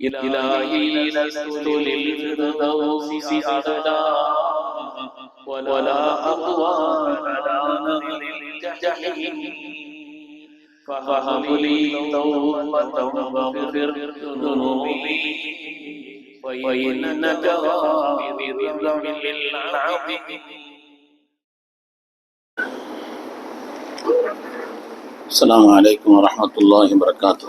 إلهي لست للفردوس أعلى ولا أقوى على نار الجحيم فهب لي توبة واغفر ذنوبي وإنك بذنب العظيم. السلام عليكم ورحمة الله وبركاته.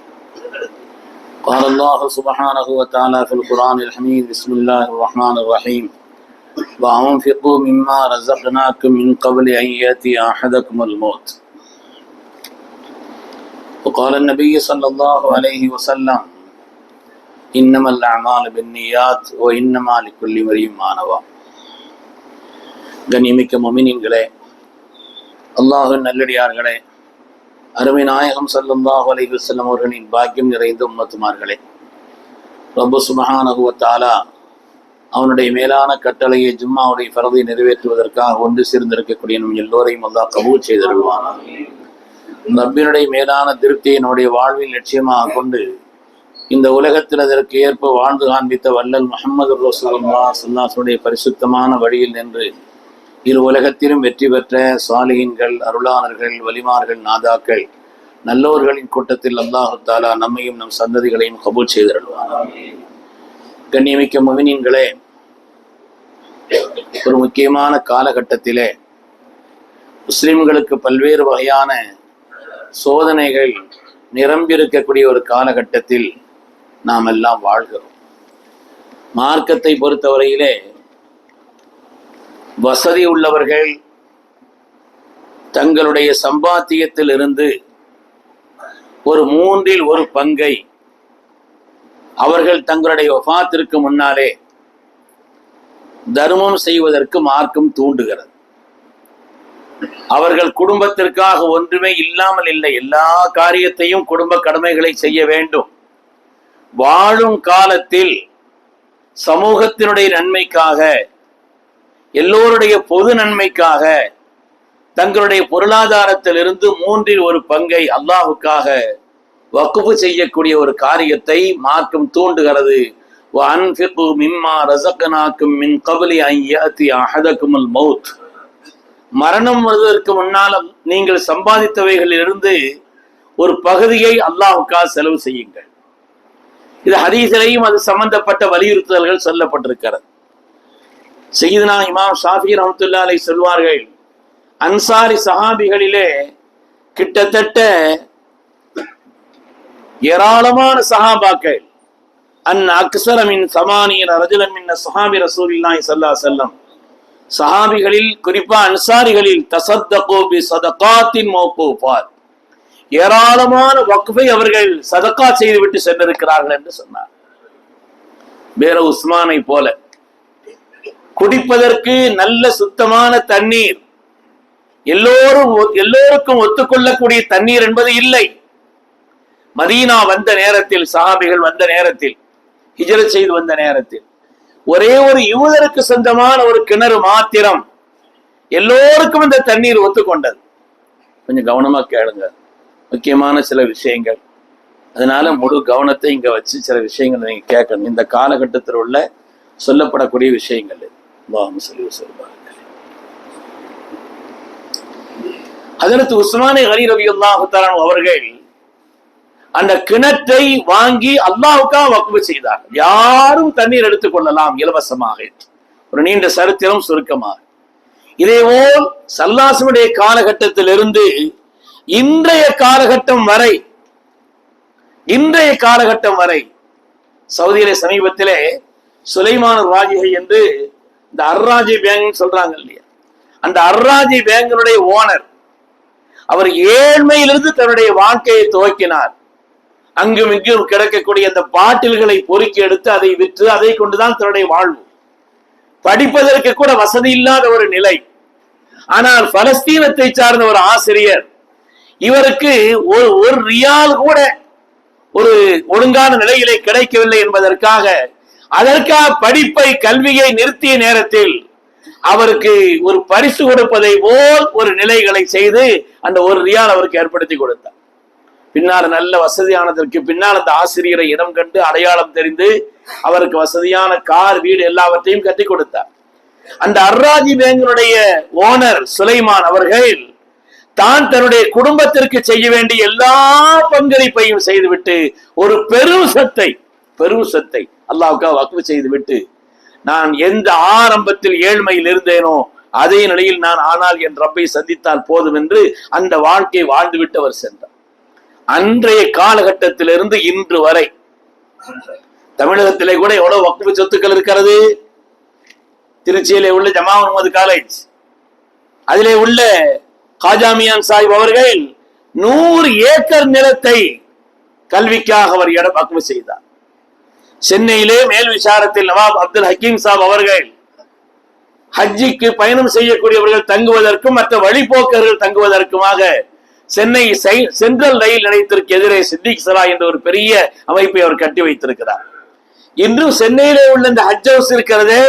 قال الله سبحانه وتعالى في القرآن الحميد بسم الله الرحمن الرحيم وأنفقوا مما رزقناكم من قبل أن يأتي أحدكم الموت وقال النبي صلى الله عليه وسلم إنما الأعمال بالنيات وإنما لكل امرئ ما نوى கண்ணியமிக்க மொமினின்களே அல்லாஹின் நல்லடியார்களே அருமை நாயகம் சல்லல்லாஹு அலைஹி செல்லும் அவர்களின் பாக்கியம் நிறைந்த உம்மத்துமார்களே. ரொம்ப சுபஹானஹு வ அவனுடைய மேலான கட்டளையை ஜும்மாவுடைய பரதை நிறைவேற்றுவதற்காக ஒன்று சேர்ந்திருக்கக்கூடிய நம் எல்லோரையும் அல்லா கபூல் செய்தருள்வானாக நம்பினுடைய மேலான திருப்தியை நம்முடைய வாழ்வில் லட்சியமாக கொண்டு இந்த உலகத்தில் அதற்கு ஏற்ப வாழ்ந்து காண்பித்த வல்லல் முகமது ரசூலுல்லா சுல்லாசனுடைய பரிசுத்தமான வழியில் நின்று இரு உலகத்திலும் வெற்றி பெற்ற சாலிகின்கள் அருளாளர்கள் வலிமார்கள் நாதாக்கள் நல்லோர்களின் கூட்டத்தில் அல்லாஹு தாலா நம்மையும் நம் சந்ததிகளையும் கபூல் செய்திருவார் கண்ணியமிக்க முவினின்களே ஒரு முக்கியமான காலகட்டத்திலே முஸ்லிம்களுக்கு பல்வேறு வகையான சோதனைகள் நிரம்பியிருக்கக்கூடிய ஒரு காலகட்டத்தில் நாம் எல்லாம் வாழ்கிறோம். மார்க்கத்தை பொறுத்தவரையிலே வசதி உள்ளவர்கள் தங்களுடைய சம்பாத்தியத்தில் இருந்து ஒரு மூன்றில் ஒரு பங்கை அவர்கள் தங்களுடைய ஒஃபாத்திற்கு முன்னாலே தர்மம் செய்வதற்கு மார்க்கம் தூண்டுகிறது. அவர்கள் குடும்பத்திற்காக ஒன்றுமே இல்லாமல் இல்லை. எல்லா காரியத்தையும் குடும்ப கடமைகளை செய்ய வேண்டும். வாழும் காலத்தில் சமூகத்தினுடைய நன்மைக்காக எல்லோருடைய பொது நன்மைக்காக தங்களுடைய பொருளாதாரத்திலிருந்து மூன்றில் ஒரு பங்கை அல்லாஹுக்காக வக்குப்பு செய்யக்கூடிய ஒரு காரியத்தை மார்க்கம் தூண்டுகிறது. மிம்மா ரசக்கனாக்கும் மின் கபலி ஐயாத்தி மவுத் மரணம் வருவதற்கு முன்னால் நீங்கள் சம்பாதித்தவைகளிலிருந்து ஒரு பகுதியை அல்லாஹுக்காக செலவு செய்யுங்கள். இது ஹதீசிலையும் அது சம்பந்தப்பட்ட வலியுறுத்தல்கள் சொல்லப்பட்டிருக்கிறது. செய்தனா இமாம் ஷாஃபி ரஹமத்துல்லா அலை சொல்வார்கள் அன்சாரி சஹாபிகளிலே கிட்டத்தட்ட ஏராளமான சஹாபாக்கள் அன் அக்சரமின் சமானியர் ரஜலமின் சஹாபி ரசூலில்லாய் சல்லா செல்லம் சஹாபிகளில் குறிப்பா அன்சாரிகளில் தசத்தகோபி சதகாத்தின் மோகோபார் ஏராளமான வக்ஃபை அவர்கள் சதக்கா செய்துவிட்டு சென்றிருக்கிறார்கள் என்று சொன்னார். வேற உஸ்மானை போல. குடிப்பதற்கு நல்ல சுத்தமான தண்ணீர். எல்லோரும் எல்லோருக்கும் ஒத்துக்கொள்ளக்கூடிய தண்ணீர் என்பது இல்லை. மதீனா வந்த நேரத்தில் சஹாபிகள் வந்த நேரத்தில் ஹிஜரத் செய்து வந்த நேரத்தில் ஒரே ஒரு யூதருக்கு சொந்தமான ஒரு கிணறு மாத்திரம் எல்லோருக்கும் இந்த தண்ணீர் ஒத்துக்கொண்டது. கொஞ்சம் கவனமா கேளுங்க. முக்கியமான சில விஷயங்கள். அதனால முழு கவனத்தை இங்க வச்சு சில விஷயங்கள் நீங்க கேட்கணும். இந்த காலகட்டத்தில் உள்ள சொல்லப்படக்கூடிய விஷயங்கள் அல்லாஹும் சொல்லி சொல்வார்கள் அதற்கு உஸ்மானே அலி ரவி அல்லாஹு அவர்கள் அந்த கிணத்தை வாங்கி அல்லாஹுக்காக வக்குவு செய்தார் யாரும் தண்ணீர் எடுத்துக் கொள்ளலாம் இலவசமாக ஒரு நீண்ட சரித்திரம் சுருக்கமாக இதேபோல் சல்லாசனுடைய காலகட்டத்திலிருந்து இன்றைய காலகட்டம் வரை இன்றைய காலகட்டம் வரை சவுதியிலே சமீபத்திலே சுலைமான ராஜிகை என்று இந்த அர்ராஜி பேங்க் சொல்றாங்க இல்லையா? அந்த அர்ராஜி பேங்கினுடைய ஓனர் அவர் ஏழ்மையிலிருந்து தன்னுடைய வாழ்க்கையை துவக்கினார். அங்கும் இங்கும் கிடக்கக்கூடிய அந்த பாட்டில்களை பொறுக்கி எடுத்து அதை விற்று அதை கொண்டுதான் தன்னுடைய வாழ்வு. படிப்பதற்கு கூட வசதி இல்லாத ஒரு நிலை. ஆனால் பலஸ்தீனத்தை சார்ந்த ஒரு ஆசிரியர் இவருக்கு ஒரு ஒரு ரியால் கூட ஒரு ஒழுங்கான நிலையிலே கிடைக்கவில்லை என்பதற்காக அதற்காக படிப்பை கல்வியை நிறுத்திய நேரத்தில் அவருக்கு ஒரு பரிசு கொடுப்பதை போல் ஒரு நிலைகளை செய்து அந்த ஒரு ரியால் அவருக்கு ஏற்படுத்தி கொடுத்தார். பின்னால் நல்ல வசதியானதற்கு பின்னால் அந்த ஆசிரியரை இடம் கண்டு அடையாளம் தெரிந்து அவருக்கு வசதியான கார் வீடு எல்லாவற்றையும் கட்டி கொடுத்தார். அந்த அர்ராஜி பேங்கனுடைய ஓனர் சுலைமான் அவர்கள் தான் தன்னுடைய குடும்பத்திற்கு செய்ய வேண்டிய எல்லா பங்களிப்பையும் செய்துவிட்டு ஒரு பெரும் சத்தை பெரும் சொத்தை அல்லாவுக்காக வக்ஃபு செய்துவிட்டு நான் எந்த ஆரம்பத்தில் ஏழ்மையில் இருந்தேனோ அதே நிலையில் நான் ஆனால் என் ரப்பை சந்தித்தால் போதும் என்று அந்த வாழ்க்கை வாழ்ந்துவிட்டு அவர் சென்றார். அன்றைய காலகட்டத்திலிருந்து இன்று வரை தமிழகத்திலே கூட எவ்வளவு வக்குவு சொத்துக்கள் இருக்கிறது? திருச்சியிலே உள்ள ஜமா முகமது காலேஜ் அதிலே உள்ள காஜாமியான் சாஹிப் அவர்கள் நூறு ஏக்கர் நிலத்தை கல்விக்காக அவர் இடம் வக்குவு செய்தார். சென்னையிலே மேல் விசாரத்தில் நவாப் அப்துல் ஹக்கீம் சாப் அவர்கள் ஹஜ்ஜிக்கு பயணம் செய்யக்கூடியவர்கள் தங்குவதற்கும் மற்ற வழிபோக்கர்கள் தங்குவதற்குமாக சென்னை சென்ட்ரல் ரயில் நிலையத்திற்கு எதிரே சித்திக் சரா என்ற ஒரு பெரிய அமைப்பை அவர் கட்டி வைத்திருக்கிறார். இன்றும் சென்னையிலே உள்ள இந்த ஹஜ் ஹவுஸ் இருக்கிறதே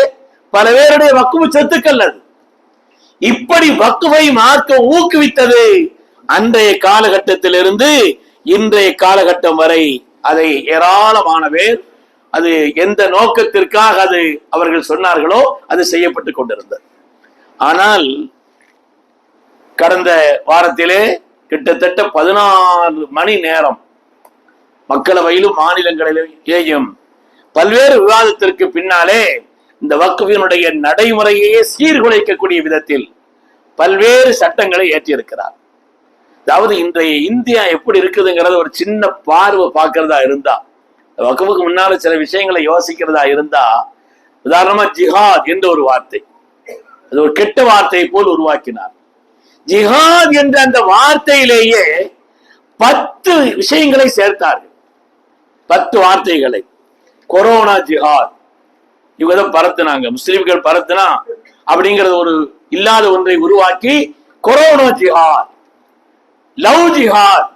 பல பேருடைய வக்குவு சொத்துக்கள் அது. இப்படி வக்குவை மார்க்க ஊக்குவித்தது அன்றைய காலகட்டத்திலிருந்து இன்றைய காலகட்டம் வரை அதை ஏராளமான பேர் அது எந்த நோக்கத்திற்காக அது அவர்கள் சொன்னார்களோ அது செய்யப்பட்டு கொண்டிருந்தது. ஆனால் கடந்த வாரத்திலே கிட்டத்தட்ட பதினாறு மணி நேரம் மக்களவையிலும் மாநிலங்களிலேயும் பல்வேறு விவாதத்திற்கு பின்னாலே இந்த வக்குவினுடைய நடைமுறையே சீர்குலைக்கக்கூடிய விதத்தில் பல்வேறு சட்டங்களை ஏற்றியிருக்கிறார். அதாவது இன்றைய இந்தியா எப்படி இருக்குதுங்கிறத ஒரு சின்ன பார்வை பார்க்கறதா இருந்தா வக்குவுக்கு முன்னால சில விஷயங்களை யோசிக்கிறதா இருந்தா உதாரணமா ஜிஹாத் என்ற ஒரு வார்த்தை. அது ஒரு கெட்ட வார்த்தையை போல் உருவாக்கினார். ஜிஹாத் என்ற அந்த வார்த்தையிலேயே பத்து விஷயங்களை சேர்த்தார்கள். பத்து வார்த்தைகளை. கொரோனா ஜிஹாத். இவங்க தான் பரத்துனாங்க. முஸ்லிம்கள் பரத்துனா அப்படிங்கறது ஒரு இல்லாத ஒன்றை உருவாக்கி கொரோனா ஜிஹாத். லவ் ஜிஹாத்.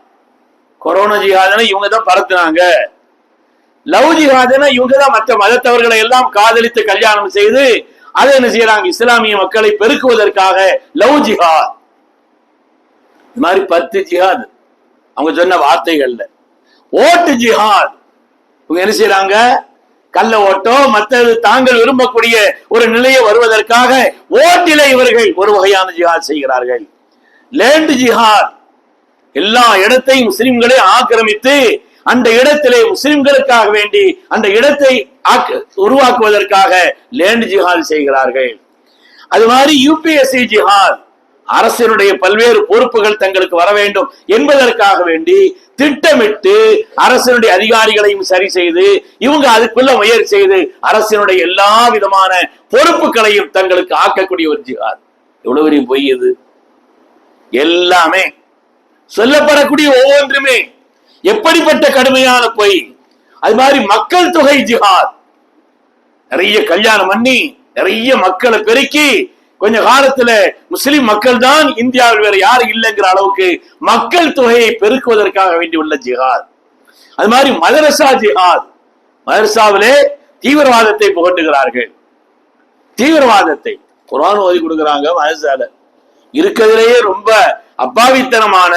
கொரோனா ஜிஹாத் இவங்க தான் பரத்துனாங்க. லவ் ஜிஹாத்னா இவங்க தான் மற்ற மதத்தவர்களை எல்லாம் காதலித்து கல்யாணம் செய்து அதை என்ன செய்யறாங்க? இஸ்லாமிய மக்களை பெருக்குவதற்காக லவ் ஜிஹாத் இது மாதிரி பத்து ஜிஹாத். அவங்க சொன்ன வார்த்தைகள்ல. ஓட்டு ஜிஹாத். இவங்க என்ன செய்யறாங்க? கள்ள ஓட்டோ மற்றது தாங்கள் விரும்பக்கூடிய ஒரு நிலையை வருவதற்காக ஓட்டில இவர்கள் ஒரு வகையான ஜிஹாத் செய்கிறார்கள். லேண்ட் ஜிஹாத். எல்லா இடத்தையும் முஸ்லிம்களை ஆக்கிரமித்து அந்த இடத்திலே முஸ்லிம்களுக்காக வேண்டி அந்த இடத்தை ஆக்க- உருவாக்குவதற்காக லேண்ட் ஜிஹால் செய்கிறார்கள். அது மாதிரி யூபிஎஸ்சி ஜிஹால் அரசினுடைய பல்வேறு பொறுப்புகள் தங்களுக்கு வர வேண்டும் என்பதற்காக வேண்டி திட்டமிட்டு அரசினுடைய அதிகாரிகளையும் சரி செய்து இவங்க அதுக்குள்ள முயற்சி செய்து அரசினுடைய எல்லா விதமான பொறுப்புகளையும் தங்களுக்கு ஆக்கக்கூடிய ஒரு ஜிஹாத். எவ்வளவு பெரிய பொய் இது? எல்லாமே சொல்லப்படக்கூடிய ஒவ்வொன்றுமே எப்படிப்பட்ட கடுமையான பொய்? அது மாதிரி மக்கள் தொகை ஜிஹாத். நிறைய கல்யாணம் பண்ணி நிறைய மக்களை பெருக்கி கொஞ்ச காலத்துல முஸ்லிம் மக்கள் தான் இந்தியாவில் வேற யாரும் இல்லைங்கிற அளவுக்கு மக்கள் தொகையை பெருக்குவதற்காக வேண்டி உள்ள ஜிஹாத். அது மாதிரி மதரசா ஜிஹாத். மதரசாவிலே தீவிரவாதத்தை புகட்டுகிறார்கள். தீவிரவாதத்தை. குரான் ஓதி கொடுக்குறாங்க மதரசால இருக்கிறதுலேயே ரொம்ப அப்பாவித்தனமான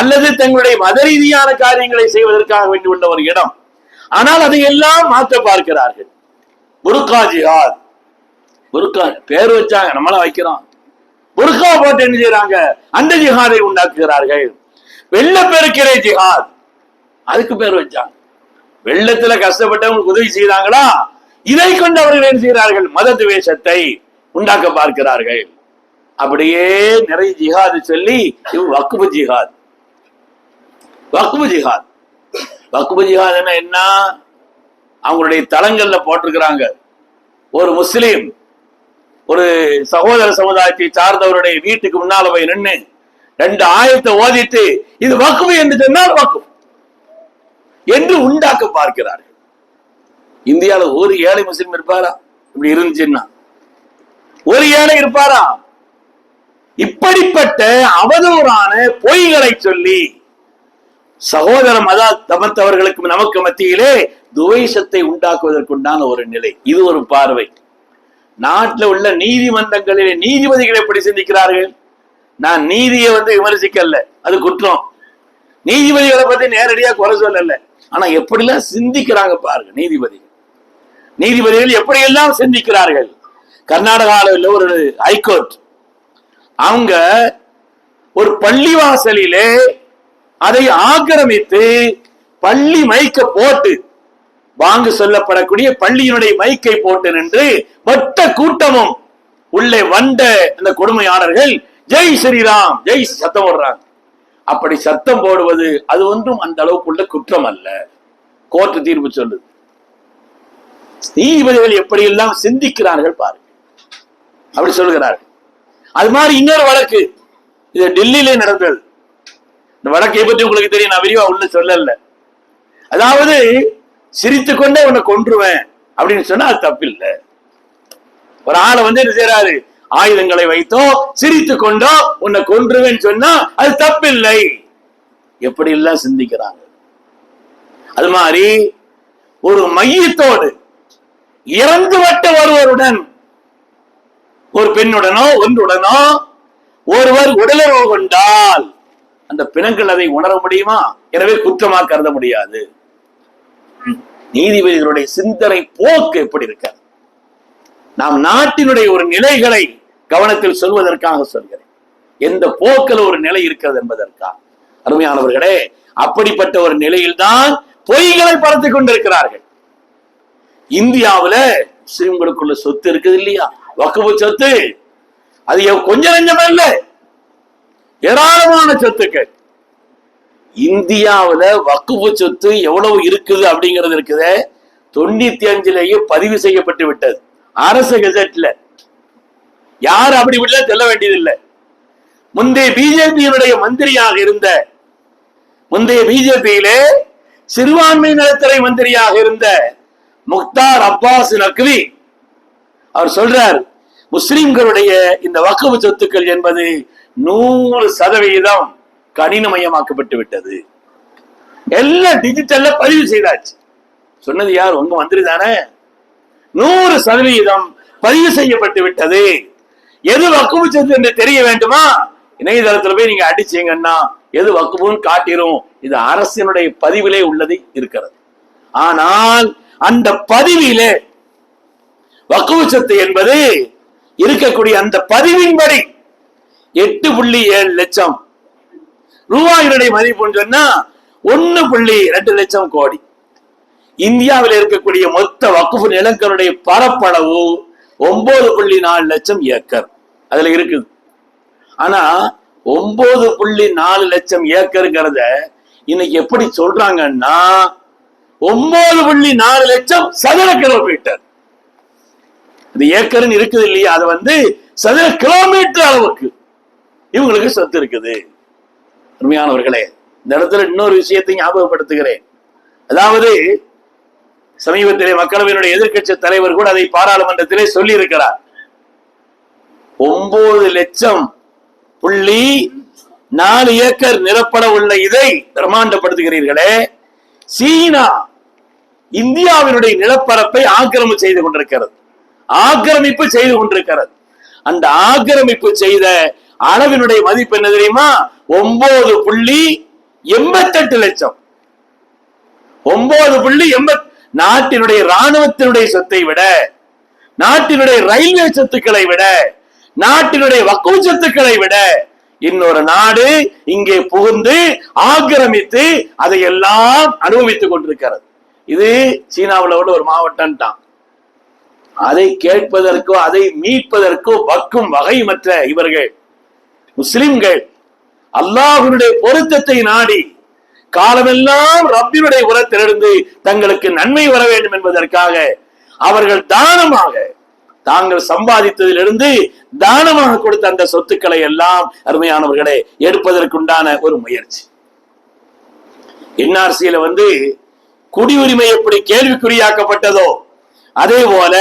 அல்லது தங்களுடைய மத ரீதியான காரியங்களை செய்வதற்காக வேண்டி உள்ள ஒரு இடம். ஆனால் அதையெல்லாம் மாற்ற பார்க்கிறார்கள். புருக்கா ஜிஹாத். புருக்கா பேர் வச்சாங்க நம்மள வைக்கிறோம். புருக்கா போட்டு என்ன செய்யறாங்க அந்த ஜிஹாதை உண்டாக்குகிறார்கள். வெள்ளப்பெருக்கிறை ஜிஹாத். அதுக்கு பேர் வச்சாங்க. வெள்ளத்துல கஷ்டப்பட்டவங்களுக்கு உதவி செய்தாங்களா இதை கொண்டு அவர்கள் என்ன செய்கிறார்கள்? மத துவேஷத்தை உண்டாக்க பார்க்கிறார்கள். அப்படியே நிறைய ஜிஹாது சொல்லி வக்குபு ஜிஹாத். வக்குபு ஜிஹாத். வக்குபு ஜிஹாத் என்ன அவங்களுடைய தளங்கள்ல போட்டிருக்கிறாங்க. ஒரு முஸ்லீம் ஒரு சகோதர சமுதாயத்தை சார்ந்தவருடைய வீட்டுக்கு முன்னால போய் நின்னு ரெண்டு ஆயத்தை ஓதிட்டு இது வக்குபு என்று சொன்னால் வக்குவு என்று உண்டாக்க பார்க்கிறார்கள். இந்தியால ஒரு ஏழை முஸ்லீம் இருப்பாரா? இப்படி இருந்துச்சுன்னா. ஒரு ஏழை இருப்பாரா? இப்படிப்பட்ட அவதூறான பொய்களை சொல்லி சகோதர மத தமத்தவர்களுக்கும் நமக்கு மத்தியிலே துவேஷத்தை உண்டாக்குவதற்குண்டான ஒரு நிலை. இது ஒரு பார்வை. நாட்டில் உள்ள நீதிமன்றங்களிலே நீதிபதிகள் எப்படி சிந்திக்கிறார்கள்? நான் நீதியை வந்து விமர்சிக்கல. அது குற்றம். நீதிபதிகளை பத்தி நேரடியா குறை சொல்லல. ஆனா எப்படிலாம் சிந்திக்கிறாங்க பாருங்க நீதிபதிகள். நீதிபதிகள் எப்படியெல்லாம் சிந்திக்கிறார்கள்? கர்நாடகாவில் ஒரு ஹைகோர்ட். அவங்க ஒரு பள்ளிவாசலிலே அதை ஆக்கிரமித்து பள்ளி மைக்க போட்டு வாங்கு சொல்லப்படக்கூடிய பள்ளியினுடைய மைக்கை போட்டு நின்று மொத்த கூட்டமும் உள்ளே வந்த இந்த கொடுமையாளர்கள் ஜெய் ஸ்ரீராம் ஜெய் சத்தம் போடுறாங்க. அப்படி சத்தம் போடுவது அது ஒன்றும் அந்த அளவுக்குள்ள குற்றம் அல்ல கோர்ட்டு தீர்ப்பு சொல்லுது. நீதிபதிகள் எப்படியெல்லாம் சிந்திக்கிறார்கள் பாருங்க. அப்படி சொல்கிறார்கள் அது மாதிரி இன்னொரு வழக்கு இது டெல்லியிலே நடந்தது. இந்த வழக்கை பத்தி உங்களுக்கு தெரியும் நான் விரிவா உள்ள சொல்லல. அதாவது சிரித்து கொண்டே உன்னை கொன்றுவேன் அப்படின்னு சொன்னா அது தப்பில்லை. ஒரு ஆளை வந்து என்ன செய்யறாரு ஆயுதங்களை வைத்தோ சிரித்து கொண்டோ உன்னை கொன்றுவேன்னு சொன்னா அது தப்பில்லை. எப்படி எல்லாம் சிந்திக்கிறாங்க? அது மாதிரி ஒரு மையத்தோடு இறந்துவிட்ட ஒருவருடன் ஒரு பெண்ணுடனோ ஒன்றுடனோ ஒருவர் உடலுறவு கொண்டால் அந்த பிணங்கள் அதை உணர முடியுமா? எனவே குற்றமா கருத முடியாது. நீதிபதிகளுடைய சிந்தனை போக்கு எப்படி இருக்க நாம் நாட்டினுடைய ஒரு நிலைகளை கவனத்தில் சொல்வதற்காக சொல்கிறேன். எந்த போக்கில் ஒரு நிலை இருக்கிறது என்பதற்காக. அருமையானவர்களே அப்படிப்பட்ட ஒரு நிலையில்தான் பொய்களை பரத்து கொண்டிருக்கிறார்கள். இந்தியாவுல முஸ்லிம்களுக்குள்ள சொத்து இருக்குது இல்லையா? வக்குவு சொத்து. அது கொஞ்சம் நஞ்சம் இல்லை ஏராளமான சொத்துக்கள். இந்தியாவுல வக்குப்பு சொத்து எவ்வளவு இருக்குது அப்படிங்கிறது இருக்குது. தொண்ணூத்தி அஞ்சுலயே பதிவு செய்யப்பட்டு விட்டது. அரசு கெசட்ல. யார் அப்படி விட சொல்ல வேண்டியதில்லை. முந்தைய பிஜேபியினுடைய மந்திரியாக இருந்த முந்தைய பிஜேபியிலே சிறுபான்மை நலத்துறை மந்திரியாக இருந்த முக்தார் அப்பாஸ் நக்வி அவர் சொல்றார் முஸ்லிம்களுடைய இந்த வக்குவு சொத்துக்கள் என்பது நூறு சதவிகிதம் கடினமயமாக்கப்பட்டு விட்டது. எல்லாம் டிஜிட்டல்ல பதிவு செய்தாச்சு. சொன்னது யார்? உங்க மந்திரி தானே. நூறு சதவிகிதம் பதிவு செய்யப்பட்டு விட்டது. எது வக்குவு என்று தெரிய வேண்டுமா? இணையதளத்துல போய் நீங்க அடிச்சீங்கன்னா எது வக்குவுன்னு காட்டிரும். இது அரசினுடைய பதிவிலே உள்ளது இருக்கிறது. ஆனால் அந்த பதிவிலே வக்குவு சொத்து என்பது இருக்கக்கூடிய அந்த பதிவின்படி எட்டு புள்ளி ஏழு லட்சம். ரூபாயினுடைய மதிப்புன்னு சொன்னா ஒன்னு புள்ளி ரெண்டு லட்சம் கோடி. இந்தியாவில் இருக்கக்கூடிய மொத்த வக்குஃபு நிலங்களுடைய பரப்பளவு ஒன்பது புள்ளி நாலு லட்சம் ஏக்கர். அதுல இருக்குது. ஆனா ஒன்பது புள்ளி நாலு லட்சம் ஏக்கருங்கிறத இன்னைக்கு எப்படி சொல்றாங்கன்னா ஒன்பது புள்ளி நாலு லட்சம் சதுர கிலோமீட்டர். இந்த ஏக்கர்னு இருக்குது இல்லையா? அது வந்து சதுர கிலோமீட்டர் அளவுக்கு. இவங்களுக்கு சொத்து இருக்குது. அருமையானவர்களே இந்த இடத்துல இன்னொரு விஷயத்தை ஞாபகப்படுத்துகிறேன். அதாவது சமீபத்திலே மக்களவையினுடைய எதிர்க்கட்சி தலைவர் கூட அதை பாராளுமன்றத்திலே சொல்லி இருக்கிறார் ஒன்பது லட்சம் புள்ளி நாலு ஏக்கர் நிரப்பட உள்ள இதை பிரமாண்டப்படுத்துகிறீர்களே சீனா இந்தியாவினுடைய நிலப்பரப்பை ஆக்கிரமிப்பு செய்து கொண்டிருக்கிறது. ஆக்கிரமிப்பு செய்து கொண்டிருக்கிறது. அந்த ஆக்கிரமிப்பு செய்த அளவினுடைய மதிப்பு என்ன தெரியுமா? ஒன்பது புள்ளி எண்பத்தெட்டு லட்சம். ஒன்பது புள்ளி எண்பத் நாட்டினுடைய ராணுவத்தினுடைய சொத்தை விட நாட்டினுடைய ரயில்வே சொத்துக்களை விட நாட்டினுடைய வக்குவ சொத்துக்களை விட இன்னொரு நாடு இங்கே புகுந்து ஆக்கிரமித்து அதை எல்லாம் அனுபவித்துக் கொண்டிருக்கிறது. இது சீனாவுல உள்ள ஒரு மாவட்டம் தான். அதை கேட்பதற்கோ அதை மீட்பதற்கோ வக்கும் வகைமற்ற இவர்கள். முஸ்லிம்கள் அல்லாஹ்வினுடைய பொருத்தத்தை நாடி காலமெல்லாம் ரப்பினுடைய உரத்திலிருந்து தங்களுக்கு நன்மை வர வேண்டும் என்பதற்காக அவர்கள் தானமாக தாங்கள் சம்பாதித்ததிலிருந்து தானமாக கொடுத்த அந்த சொத்துக்களை எல்லாம் அருமையானவர்களை எடுப்பதற்குண்டான ஒரு முயற்சி. என்ஆர்சியில வந்து குடியுரிமை எப்படி கேள்விக்குறியாக்கப்பட்டதோ அதே போல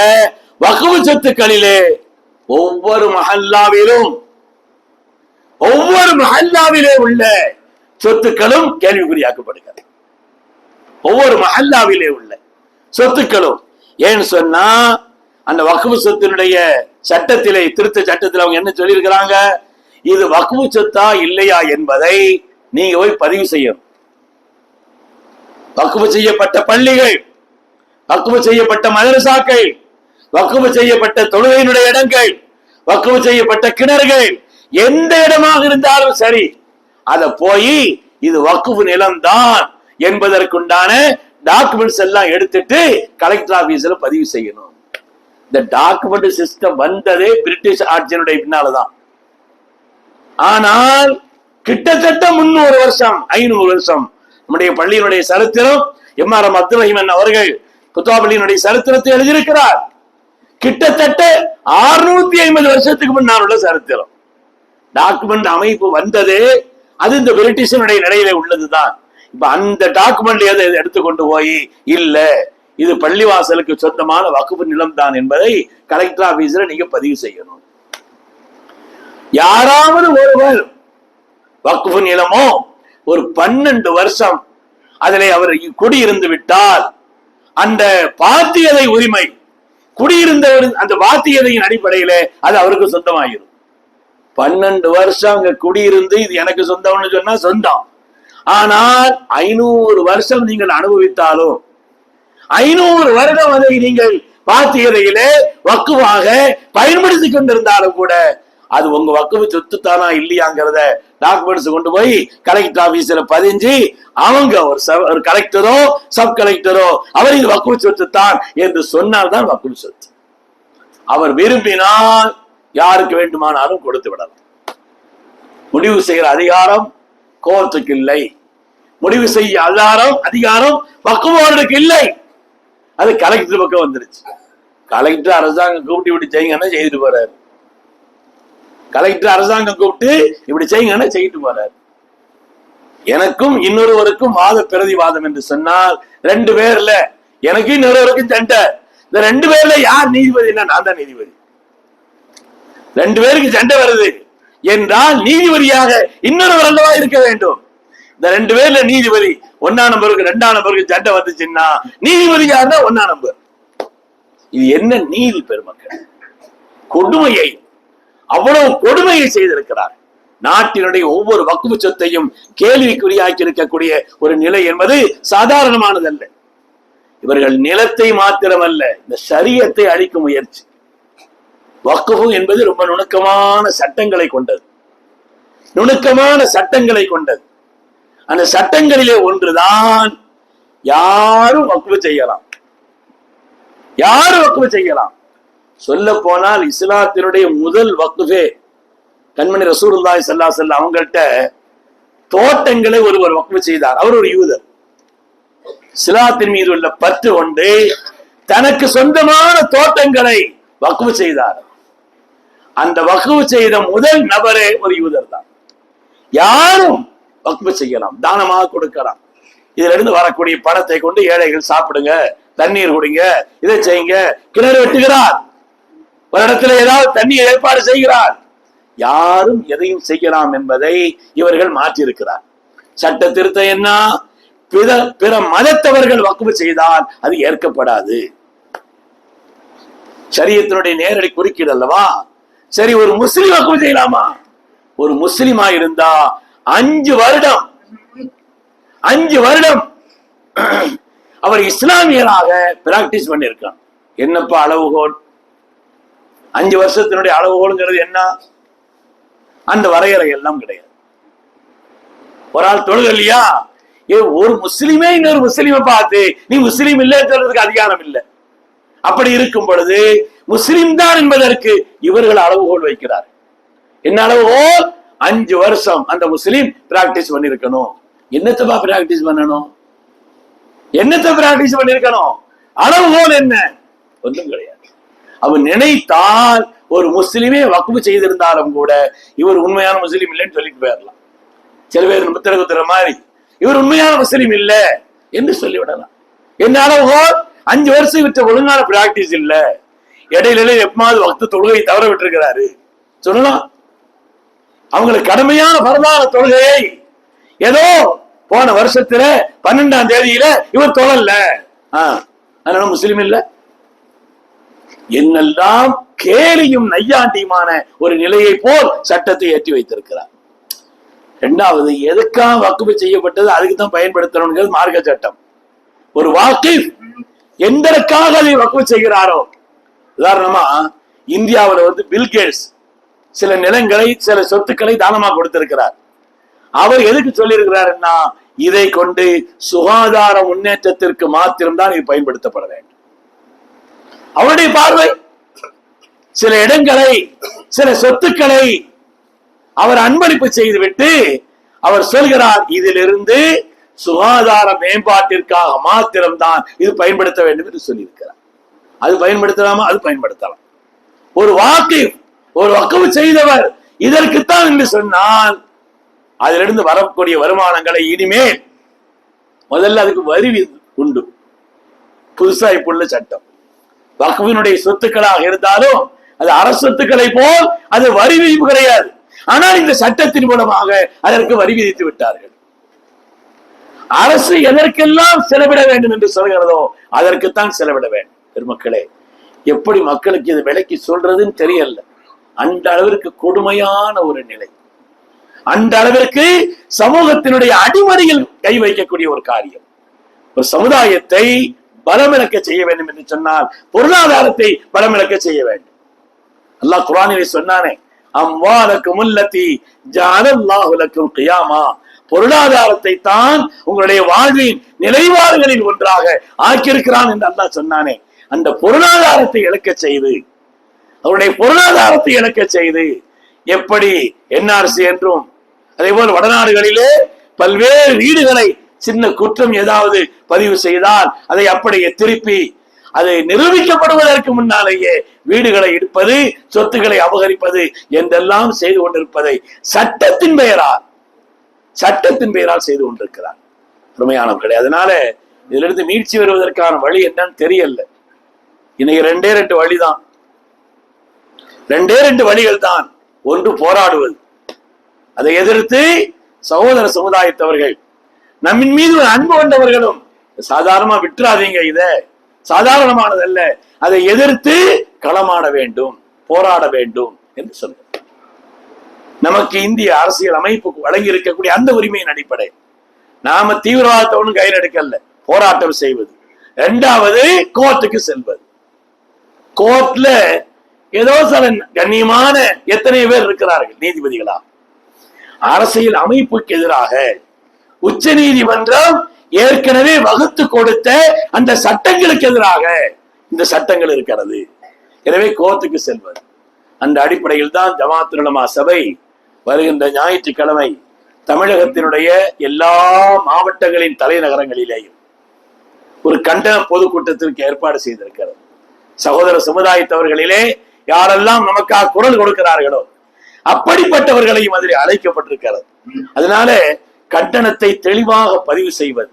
வகுப்பு சொத்துக்களிலே ஒவ்வொரு மஹல்லாவிலும் ஒவ்வொரு மஹல்லாவிலே உள்ள சொத்துக்களும் கேள்விக்குறியாக்கப்படுகிறது. ஒவ்வொரு மஹல்லாவிலே உள்ள சொத்துக்களும். ஏன்னு சொன்னா அந்த வக்குவு சொத்தினுடைய சட்டத்திலே திருத்த சட்டத்தில் அவங்க என்ன சொல்லியிருக்கிறாங்க? இது வக்குவு சொத்தா இல்லையா என்பதை நீங்க போய் பதிவு செய்யணும். வக்குவு செய்யப்பட்ட பள்ளிகள் வக்குவு செய்யப்பட்ட மதரசாக்கள் வக்குவு செய்யப்பட்ட தொழுகையினுடைய இடங்கள் வக்குவு செய்யப்பட்ட கிணறுகள் எந்த இடமாக இருந்தாலும் சரி அத போய் இது வக்குவு நிலம்தான் என்பதற்குண்டான டாக்குமெண்ட்ஸ் எல்லாம் எடுத்துட்டு கலெக்டர் ஆபீஸ்ல பதிவு செய்யணும். இந்த டாக்குமெண்ட் சிஸ்டம் வந்ததே பிரிட்டிஷ் ஆட்சியினுடைய பின்னால்தான். ஆனால் கிட்டத்தட்ட முன்னூறு வருஷம் ஐநூறு வருஷம் நம்முடைய பள்ளியினுடைய சரித்திரம் M R M Abdul Rahiman அவர்கள் குத்தாபள்ளியினுடைய சரித்திரத்தை எழுதியிருக்கிறார். கிட்டத்தட்ட 650 ஐம்பது வருஷத்துக்கு முன்னால் உள்ள சரித்திரம். டாக்குமெண்ட் அமைப்பு வந்தது அது இந்த பிரிட்டிஷனுடைய நிலையில உள்ளதுதான். இப்ப அந்த டாக்குமெண்ட் எதை எடுத்துக்கொண்டு போய் இல்ல இது பள்ளிவாசலுக்கு சொந்தமான வகுப்பு நிலம் தான் என்பதை கலெக்டர் ஆபீஸ்ல நீங்க பதிவு செய்யணும். யாராவது ஒருவர் வக்குஃபு நிலமோ ஒரு பன்னெண்டு வருஷம் அதிலே அவர் குடியிருந்து விட்டால் அந்த பாத்தியதை உரிமை குடியிருந்தவர் அந்த பாத்தியதையின் அடிப்படையிலே அது அவருக்கு சொந்தமாயிரும். பன்னெண்டு வருஷம் அங்க குடியிருந்து இது எனக்கு சொந்தம்னு சொன்னா சொந்தம். ஆனால் ஐநூறு வருஷம் நீங்கள் அனுபவித்தாலும் ஐநூறு வருடம் அதை நீங்கள் பாத்தியதையிலே வக்குவாக பயன்படுத்தி கொண்டிருந்தாலும் கூட அது உங்க வக்குவு சொத்து தானா இல்லையாங்கிறத டாக்குமெண்ட்ஸ் கொண்டு போய் கலெக்டர் ஆபீஸ்ல பதிஞ்சு அவங்க ஒரு ஒரு கலெக்டரோ சப் கலெக்டரோ அவர் இது வக்குவு சொத்து தான் என்று சொன்னால் தான் வக்குவு சொத்து. அவர் விரும்பினால் யாருக்கு வேண்டுமானாலும் கொடுத்து விடலாம். முடிவு செய்கிற அதிகாரம் கோர்ட்டுக்கு இல்லை முடிவு செய்ய அதிகாரம் அதிகாரம் வக்குவோருக்கு இல்லை. அது கலெக்டர் பக்கம் வந்துருச்சு. கலெக்டர் அரசாங்கம் கூப்பிட்டு இப்படி செய்யுங்கன்னா செய்துட்டு போறாரு? கலெக்டர் அரசாங்கம் கூப்பிட்டு இப்படி செய்யுங்கன்னா செய்துட்டு போறாரு? எனக்கும் இன்னொருவருக்கும் வாத பிரதிவாதம் என்று சொன்னால் ரெண்டு பேர்ல எனக்கும் இன்னொருவருக்கும் சண்டை. இந்த ரெண்டு பேர்ல யார் நீதிபதினா நான் தான் நீதிபதி. ரெண்டு பேருக்கு சண்டை வருது. என்றால் நீதிபதியாக இன்னொரு அல்லவா இருக்க வேண்டும். இந்த ரெண்டு பேர்ல நீதிபதி ஒன்னா நம்பருக்கு ரெண்டாம் நம்பருக்கு சண்டை வந்துச்சுன்னா நீதிபதி யாருன்னா ஒன்னா நம்பர் இது என்ன நீதி பெருமக்கள்? கொடுமையை அவ்வளவு கொடுமையை செய்திருக்கிறார். நாட்டினுடைய ஒவ்வொரு வக்குவு சொத்தையும் கேள்விக்குறியாக்கி இருக்கக்கூடிய ஒரு நிலை என்பது சாதாரணமானதல்ல. இவர்கள் நிலத்தை மாத்திரமல்ல இந்த சரியத்தை அழிக்கும் முயற்சி. வக்குஃபு என்பது ரொம்ப நுணுக்கமான சட்டங்களை கொண்டது. நுணுக்கமான சட்டங்களை கொண்டது. அந்த சட்டங்களிலே ஒன்றுதான் யாரும் வக்குவு செய்யலாம். யாரும் வக்குவு செய்யலாம். சொல்ல போனால் இஸ்லாத்தினுடைய முதல் வக்குஃபே கண்மணி ரசூலுல்லாஹி செல்லா செல்ல அவங்கள்ட்ட தோட்டங்களை ஒருவர் வக்குவு செய்தார். அவர் ஒரு யூதர். சிலாத்தின் மீது உள்ள பற்று கொண்டு தனக்கு சொந்தமான தோட்டங்களை வக்குவு செய்தார். அந்த வக்குவு செய்த முதல் நபரே ஒரு யூதர் தான். யாரும் வகுப்பு செய்யலாம் தானமாக கொடுக்கலாம். இதுல இருந்து வரக்கூடிய பணத்தை கொண்டு ஏழைகள் சாப்பிடுங்க தண்ணீர் குடிங்க இதை செய்யுங்க. கிணறு வெட்டுகிறார். ஒரு இடத்துல ஏதாவது தண்ணி ஏற்பாடு செய்கிறார். யாரும் எதையும் செய்யலாம் என்பதை இவர்கள் மாற்றியிருக்கிறார். சட்ட திருத்தம் என்ன? பிற பிற மதத்தவர்கள் வக்குவு செய்தால் அது ஏற்கப்படாது. சரியத்தினுடைய நேரடி குறுக்கீடு அல்லவா? சரி ஒரு முஸ்லீம் வக்குவு செய்யலாமா? ஒரு முஸ்லீமா இருந்தா அஞ்சு வருடம் அஞ்சு வருடம் அவர் இஸ்லாமியராக பிராக்டிஸ் பண்ணியிருக்கான் என்னப்பா அளவுகோல்? அஞ்சு வருஷத்தினுடைய அளவுகோலுங்கிறது என்ன? அந்த வரையறை எல்லாம் கிடையாது. ஒரு ஆள் தொழுது இல்லையா? ஏ ஒரு முஸ்லீமே இன்னொரு முஸ்லீமை பார்த்து நீ முஸ்லீம் இல்லைன்னு சொல்றதுக்கு அதிகாரம் இல்லை. அப்படி இருக்கும் பொழுது முஸ்லிம் தான் என்பதற்கு இவர்கள் அளவுகோல் வைக்கிறார். என்ன அளவுகோல் அஞ்சு வருஷம் அந்த முஸ்லீம் பிராக்டிஸ் பண்ணிருக்கணும். என்னத்தப்பா பிராக்டிஸ் பண்ணணும்? என்னத்தை பிராக்டிஸ் பண்ணிருக்கணும்? அளவுகோல் என்ன? ஒன்றும் கிடையாது. அவன் நினைத்தால் ஒரு முஸ்லிமே வக்குவு செய்திருந்தாலும் கூட இவர் உண்மையான முஸ்லீம் இல்லைன்னு சொல்லிட்டு போயிடலாம் சில பேர் முத்திர குத்துற மாதிரி இவர் உண்மையான முஸ்லீம் இல்ல என்று சொல்லிவிடலாம். என்ன அளவுகோல் அஞ்சு வருஷம் விட்ட ஒழுங்கான பிராக்டிஸ் இல்ல. இடையில எப்பமாவது வக்து தொழுகையை தவற விட்டுருக்கிறாரு. சொல்லலாம். அவங்களுக்கு கடமையான பரமான தொழுகையை ஏதோ போன வருஷத்துல பன்னெண்டாம் தேதியில இவர் தொழல. ஆஹ் அதனால முஸ்லீம் இல்ல. என்னெல்லாம் கேலியும் நையாண்டியுமான ஒரு நிலையை போல் சட்டத்தை ஏற்றி வைத்திருக்கிறார். இரண்டாவது எதுக்காக வக்குப்பு செய்யப்பட்டது? அதுக்கு தான் பயன்படுத்தணுங்கிறது மார்க்க சட்டம். ஒரு வாக்கு எந்தற்காக அதை வக்குப்பு செய்கிறாரோ உதாரணமா இந்தியாவுல வந்து பில்கேட்ஸ் சில நிலங்களை சில சொத்துக்களை தானமா கொடுத்திருக்கிறார். அவர் எதுக்கு சொல்லியிருக்கிறாருன்னா இதை கொண்டு சுகாதார முன்னேற்றத்திற்கு மாத்திரம்தான் இது பயன்படுத்தப்பட வேண்டும். அவருடைய பார்வை சில இடங்களை சில சொத்துக்களை அவர் அன்பளிப்பு செய்துவிட்டு அவர் சொல்கிறார் இதிலிருந்து சுகாதார மேம்பாட்டிற்காக மாத்திரம்தான் இது பயன்படுத்த வேண்டும் என்று சொல்லியிருக்கிறார். அது பயன்படுத்தலாமா? அது பயன்படுத்தலாம். ஒரு வாக்கு ஒரு வக்கவு செய்தவர் இதற்குத்தான் என்று சொன்னால் அதிலிருந்து வரக்கூடிய வருமானங்களை இனிமேல் முதல்ல அதுக்கு வரி வி- உண்டு. புதுசா இப்புள்ள சட்டம். வக்குவினுடைய சொத்துக்களாக இருந்தாலும் அது அரசு சொத்துக்களை போல் அது வரி விதிப்பு கிடையாது. ஆனால் இந்த சட்டத்தின் மூலமாக அதற்கு வரி விதித்து விட்டார்கள். அரசு எதற்கெல்லாம் செலவிட வேண்டும் என்று சொல்கிறதோ அதற்குத்தான் செலவிட வேண்டும். பெருமக்களே எப்படி மக்களுக்கு இது விலைக்கு சொல்றதுன்னு தெரியல. அந்த அளவிற்கு கொடுமையான ஒரு நிலை. அந்த அளவிற்கு சமூகத்தினுடைய அடிமறையில் கை வைக்கக்கூடிய ஒரு காரியம். ஒரு சமுதாயத்தை பலமிழக்க செய்ய வேண்டும் என்று சொன்னால் பொருளாதாரத்தை பலமிழக்க செய்ய வேண்டும். அல்லாஹ் குரானிலே சொன்னானே அம்வாலக்கும் உள்ளத்தி ஜாலல்லாஹுலக்கும் கியாமா. பொருளாதாரத்தை தான் உங்களுடைய வாழ்வின் நிலைவாறுகளில் ஒன்றாக ஆக்கியிருக்கிறான் என்று அல்லாஹ் சொன்னானே. அந்த பொருளாதாரத்தை இழக்க செய்து அவருடைய பொருளாதாரத்தை இழக்க செய்து எப்படி என்ஆர்சி என்றும் அதே போல் வடநாடுகளிலே பல்வேறு வீடுகளை சின்ன குற்றம் ஏதாவது பதிவு செய்தால் அதை அப்படியே திருப்பி அதை நிரூபிக்கப்படுவதற்கு முன்னாலேயே வீடுகளை எடுப்பது சொத்துக்களை அபகரிப்பது என்றெல்லாம் செய்து கொண்டிருப்பதை சட்டத்தின் பெயரால் சட்டத்தின் பெயரால் செய்து கொண்டிருக்கிறார். உண்மையானவர்களே அதனால இதிலிருந்து மீட்சி வருவதற்கான வழி என்னன்னு தெரியல. இன்னைக்கு ரெண்டே ரெண்டு வழிதான். ரெண்டே ரெண்டு வழிகள் தான் ஒன்று போராடுவது. அதை எதிர்த்து சகோதர சமுதாயத்தவர்கள் நம்மின் மீது ஒரு அன்பு கொண்டவர்களும் சாதாரணமா விட்டுறாதீங்க இத. சாதாரணமானதல்ல. அதை எதிர்த்து களமாட வேண்டும் போராட வேண்டும் என்று சொல்ல நமக்கு இந்திய அரசியல் அமைப்பு வழங்கி இருக்கக்கூடிய அந்த உரிமையின் அடிப்படை. நாம தீவிரவாதத்தை கை எடுக்கல. போராட்டம் செய்வது. இரண்டாவது கோர்ட்டுக்கு செல்வது. கோர்ட்ல ஏதோ சில கண்ணியமான எத்தனை பேர் இருக்கிறார்கள்? நீதிபதிகளா? அரசியல் அமைப்புக்கு எதிராக உச்ச நீதிமன்றம் ஏற்கனவே வகுத்து கொடுத்த அந்த சட்டங்களுக்கு எதிராக இந்த சட்டங்கள் இருக்கிறது. எனவே கோர்ட்டுக்கு செல்வது. அந்த அடிப்படையில் தான் ஜமாத் உலமா சபை வருகின்ற ஞாயிற்றுக்கிழமை தமிழகத்தினுடைய எல்லா மாவட்டங்களின் தலைநகரங்களிலேயும் ஒரு கண்டன பொதுக்கூட்டத்திற்கு ஏற்பாடு செய்திருக்கிறது. சகோதர சமுதாயத்தவர்களிலே யாரெல்லாம் நமக்காக குரல் கொடுக்கிறார்களோ அப்படிப்பட்டவர்களையும் அதில் அழைக்கப்பட்டிருக்கிறது. அதனால கட்டணத்தை தெளிவாக பதிவு செய்வது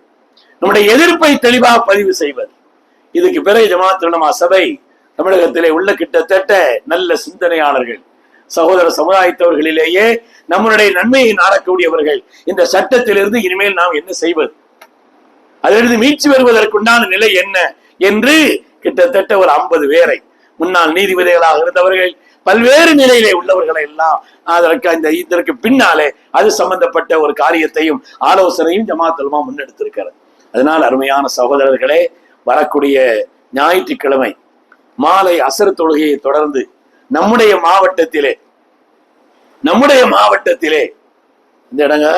நம்முடைய எதிர்ப்பை தெளிவாக பதிவு செய்வது இதுக்கு பிறகு ஜமாத் திருணமா சபை தமிழகத்திலே உள்ள கிட்டத்தட்ட நல்ல சிந்தனையாளர்கள் சகோதர சமுதாயத்தவர்களிலேயே நம்மளுடைய நன்மையை நாடக்கூடியவர்கள் இந்த சட்டத்திலிருந்து இனிமேல் நாம் என்ன செய்வது? அதிலிருந்து மீட்சி வருவதற்குண்டான நிலை என்ன? என்று கிட்டத்தட்ட ஒரு ஐம்பது பேரை முன்னாள் நீதிபதிகளாக இருந்தவர்கள் பல்வேறு நிலையிலே உள்ளவர்களை எல்லாம் அதற்கு அந்த இதற்கு பின்னாலே அது சம்பந்தப்பட்ட ஒரு காரியத்தையும் ஆலோசனையும் ஜமாத்தலுமா முன்னெடுத்திருக்கிறது அதனால் அருமையான சகோதரர்களே வரக்கூடிய ஞாயிற்றுக்கிழமை மாலை அசர் தொழுகையை தொடர்ந்து நம்முடைய மாவட்டத்திலே நம்முடைய மாவட்டத்திலே இந்த இடங்க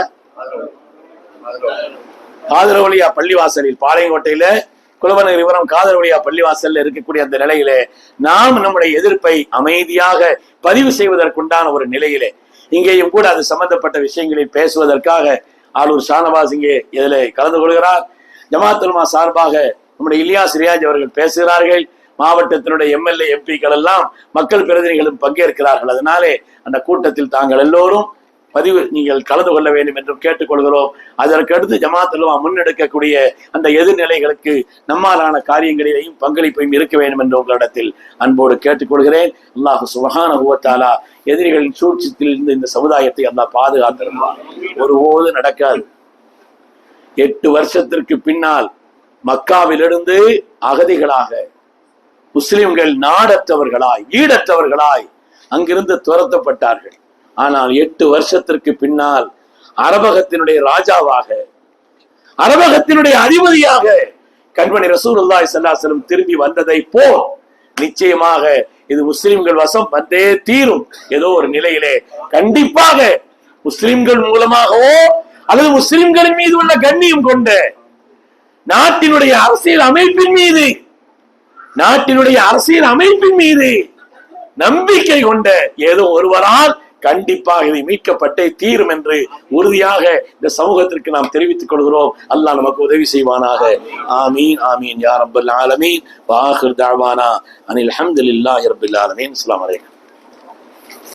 ஆதரவழியா பள்ளிவாசலில் பாளையங்கோட்டையில குலவன விவரம் காதலுடைய பள்ளிவாசல்ல இருக்கக்கூடிய அந்த நிலையிலே நாம் நம்முடைய எதிர்ப்பை அமைதியாக பதிவு செய்வதற்குண்டான ஒரு நிலையிலே இங்கேயும் கூட அது சம்பந்தப்பட்ட விஷயங்களில் பேசுவதற்காக ஆளூர் ஷானவாஸ் இங்கே இதில் கலந்து கொள்கிறார். ஜமாத்துல்மா சார்பாக நம்முடைய இலியாஸ் ரியாஜ் அவர்கள் பேசுகிறார்கள். மாவட்டத்தினுடைய எம்எல்ஏ எம்பிக்கள் எல்லாம் மக்கள் பிரதிநிதிகளும் பங்கேற்கிறார்கள். அதனாலே அந்த கூட்டத்தில் தாங்கள் எல்லோரும் பதிவு நீங்கள் கலந்து கொள்ள வேண்டும் என்றும் கேட்டுக்கொள்கிறோம். அதற்கடுத்து ஜமாத்துலவா முன்னெடுக்கக்கூடிய அந்த எதிர்நிலைகளுக்கு நம்மாலான காரியங்களிலேயும் பங்களிப்பையும் இருக்க வேண்டும் என்று உங்களிடத்தில் அன்போடு கேட்டுக்கொள்கிறேன். அல்லாஹு சுபஹான ஹுவத்தாலா எதிரிகளின் சூழ்ச்சியில் இருந்து இந்த சமுதாயத்தை அல்லா பாதுகாத்திருந்தார் ஒருபோது நடக்காது. எட்டு வருஷத்திற்கு பின்னால் மக்காவிலிருந்து அகதிகளாக முஸ்லிம்கள் நாடற்றவர்களாய் ஈடற்றவர்களாய் அங்கிருந்து துரத்தப்பட்டார்கள். ஆனால் எட்டு வருஷத்திற்கு பின்னால் அரபகத்தினுடைய ராஜாவாக அரபகத்தினுடைய அதிபதியாக கண்மணி ரசூலுல்லாஹி ஸல்லல்லாஹு திரும்பி வந்ததை போல் நிச்சயமாக இது முஸ்லிம்கள் வசம் வந்தே தீரும். ஏதோ ஒரு நிலையிலே கண்டிப்பாக முஸ்லிம்கள் மூலமாகவோ அல்லது முஸ்லிம்களின் மீது உள்ள கண்ணியம் கொண்ட நாட்டினுடைய அரசியல் அமைப்பின் மீது நாட்டினுடைய அரசியல் அமைப்பின் மீது நம்பிக்கை கொண்ட ஏதோ ஒருவரால் கண்டிப்பாக இது மீட்கப்பட்டே தீரும் என்று உறுதியாக இந்த சமூகத்திற்கு நாம் தெரிவித்துக் கொள்கிறோம். அல்லாஹ் நமக்கு உதவி செய்வானாக. ஆமீன் ஆமீன். யார் ரப்பல் ஆலமீன். வாஹிர் தாவானா அனில் அல்ஹம்துலில்லாஹி ரப்பில் ஆலமீன். அஸ்ஸலாமு அலைக்கும்.